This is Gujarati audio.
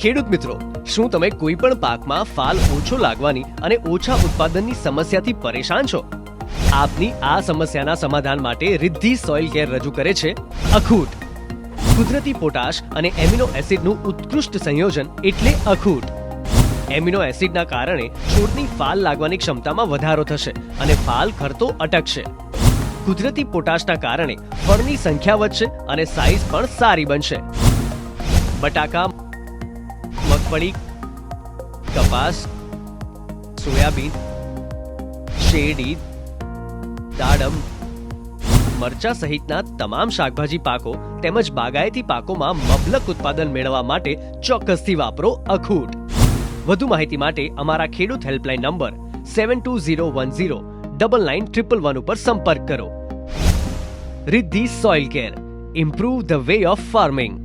ખેડૂત મિત્રો, શું તમે કોઈ પણ પાકમાં ફાલ ઓછો લાગવાની અને ઓછા ઉત્પાદનની સમસ્યાથી પરેશાન છો? આપની આ સમસ્યાના સમાધાન માટે રિદ્ધિ સોઇલ કેર રજૂ કરે છે અખૂટ. કુદરતી પોટાશ અને એમિનો એસિડનું ઉત્કૃષ્ટ સંયોજન એટલે અખૂટ. એમિનો એસિડના કારણે છોડની ફાલ લાગવાની ક્ષમતામાં વધારો થશે અને ફાલ ખરતો અટકશે. કુદરતી પોટાશના કારણે ફળની સંખ્યા વધશે અને સાઈઝ પણ સારી બનશે. બટાકા મગફળી, કપાસ, સોયાબીન, શેરડી, દાડમ, મરચા સહિતના તમામ શાકભાજી પાકો તેમજ બાગાયતી પાકોમાં મબલક ઉત્પાદન મેળવવા માટે ચોક્કસથી વાપરો અખૂટ. વધુ માહિતી માટે અમારા ખેડૂત helpline number seven two zero one zero double nine triple one ઉપર સંપર્ક કરો. Riddhi soil care, improve the way of farming.